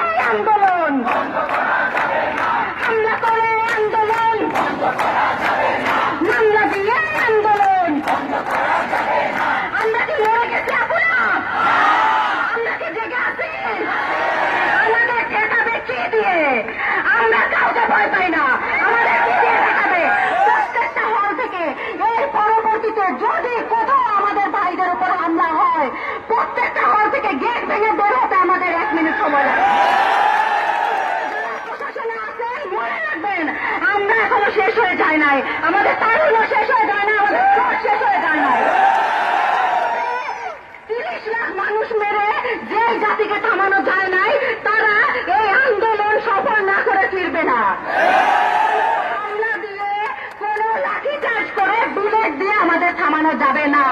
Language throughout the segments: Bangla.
এই আন্দোলন। হামলা করে আন্দোলন। দিয়ে আন্দোলন। আমরা কি মরে গেছি আমরা কি জেগে আছি? আমাদের দিয়ে? আমরা কাউকে ভয় পাই না। আমাদের পরবর্তীতে যদি কোথাও আমাদের ভাইদের উপর হামলা হয়, প্রত্যেকটা হল থেকে গেট ভেঙে বের হতে আমাদের এক মিনিট সময় লাগে শেষ হয়ে যায় নাই। আমাদের তারুণ্য শেষ হয়ে যায় না আমাদের জোর শেষ হয়ে যায় নাই। তিরিশ লাখ মানুষ মেরে যে জাতিকে থামানো যায় নাই, তারা এই আন্দোলন সফল না করে ফিরবে না। হামলা দিয়ে কোন লাঠি চাষ করে বুলেট দিয়ে আমাদের থামানো যাবে না।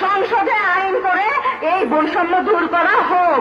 সংসদে আইন করে এই বৈষম্য দূর করা হোক।